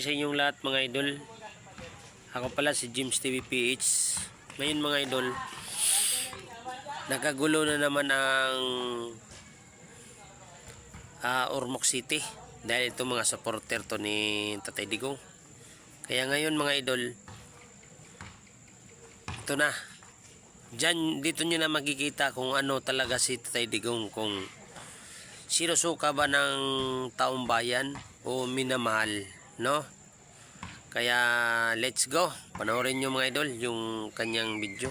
sa inyong lahat mga idol. Ako pala si James TV PH. Ngayon mga idol, nakagulo na naman ang ah, Ormoc City dahil ito mga supporter to ni Tatay Digong. Kaya ngayon mga idol, ito na. Diyan, dito nyo na makikita kung ano talaga si Tatay Digong kung sinusuka ba ng taong bayan o minamahal, no? Kaya let's go. Panoorin nyo mga idol yung kanyang video.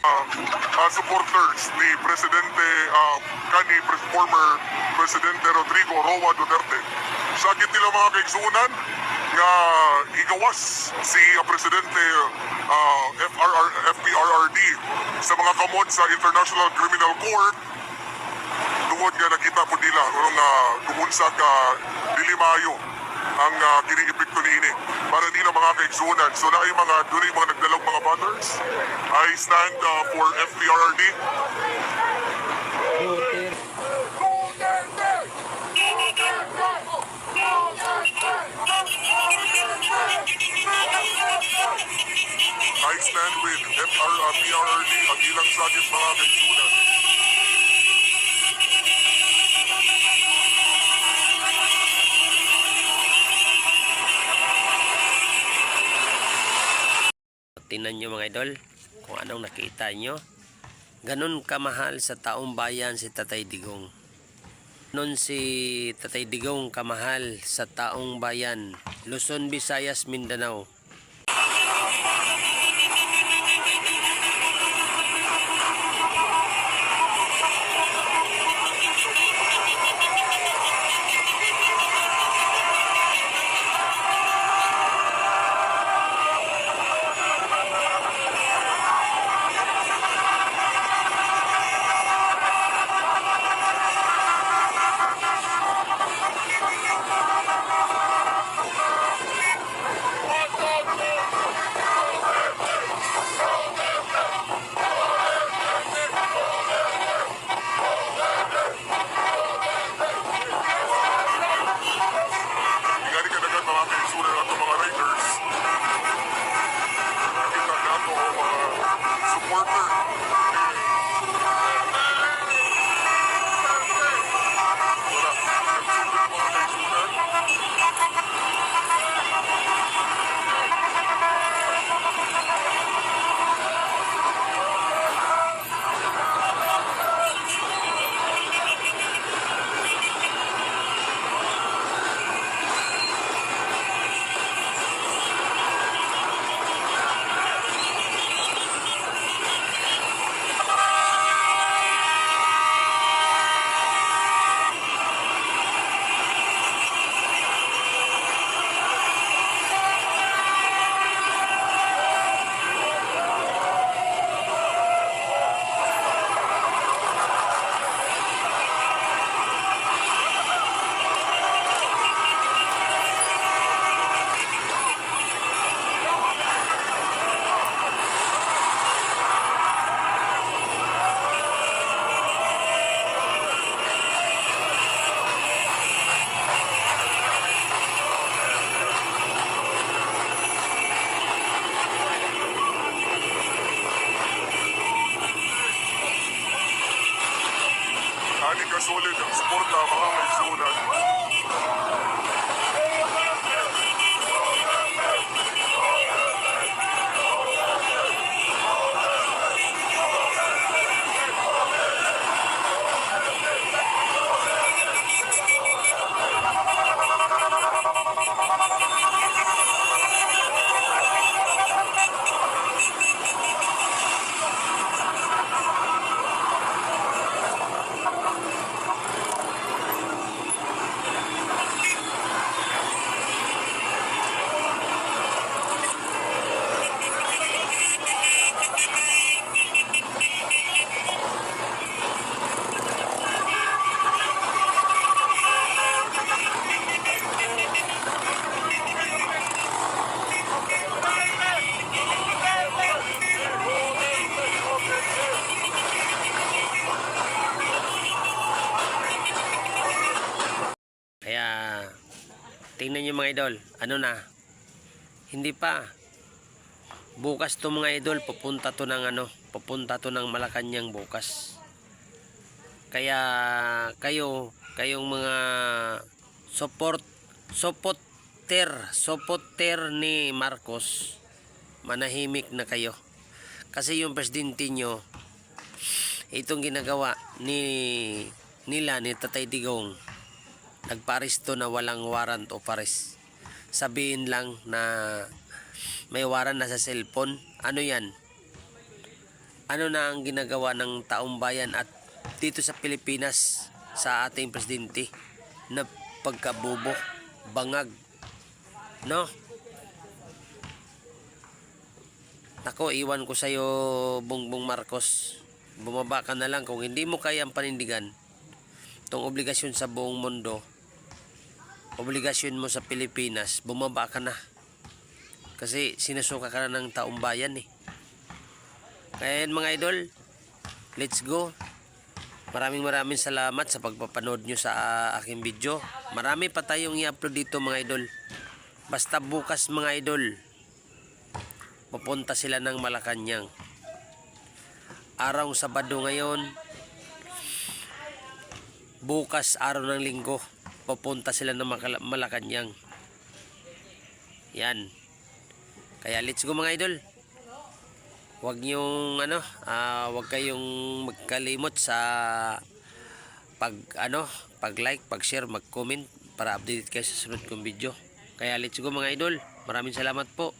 uh, supporters ni Presidente uh, kani pres- former Presidente Rodrigo Roa Duterte. Sakit nila mga kaigsunan nga igawas si uh, Presidente uh, FRR, FPRRD sa mga kamot sa International Criminal Court tungod nga nakita po nila nga tumunsa ka dili maayo ang uh, kini-epekto ni ini para nila mga kaigsunan. So na ay mga duri mga nagdalag mga banners. I stand uh, for FPRRD. I stand with FR, PRRD ang ilang mga kaigsunan. Tingnan nyo mga idol kung anong nakita nyo. Ganon kamahal sa taong bayan si Tatay Digong. Ganon si Tatay Digong kamahal sa taong bayan. Luzon, Visayas, Mindanao. Oh, mga idol. Ano na? Hindi pa. Bukas to mga idol, pupunta to ng ano, pupunta to ng Malacanang bukas. Kaya kayo, kayong mga support supporter, supporter ni Marcos, manahimik na kayo. Kasi yung presidente nyo, itong ginagawa ni nila ni Tatay Digong, nagparisto na walang warrant o pares. Sabihin lang na may warrant na sa cellphone. Ano yan? Ano na ang ginagawa ng taong bayan at dito sa Pilipinas sa ating presidente na pagkabubo, bangag, no? Ako, iwan ko sa'yo, Bongbong Marcos. Bumaba ka na lang kung hindi mo kayang panindigan itong obligasyon sa buong mundo, obligasyon mo sa Pilipinas, bumaba ka na. Kasi sinusuka ka na ng taong bayan eh. Kaya mga idol, let's go. Maraming maraming salamat sa pagpapanood nyo sa ah, aking video. Marami pa tayong i-upload dito mga idol. Basta bukas mga idol, pupunta sila ng Malacanang. Araw Sabado ngayon, bukas araw ng linggo, pupunta sila ng Malacanang. Yan. Kaya let's go mga idol. Huwag niyong ano, ah, huwag kayong magkalimot sa pag ano, pag-like, pag-share, mag-comment para update kayo sa sunod kong video. Kaya let's go mga idol. Maraming salamat po.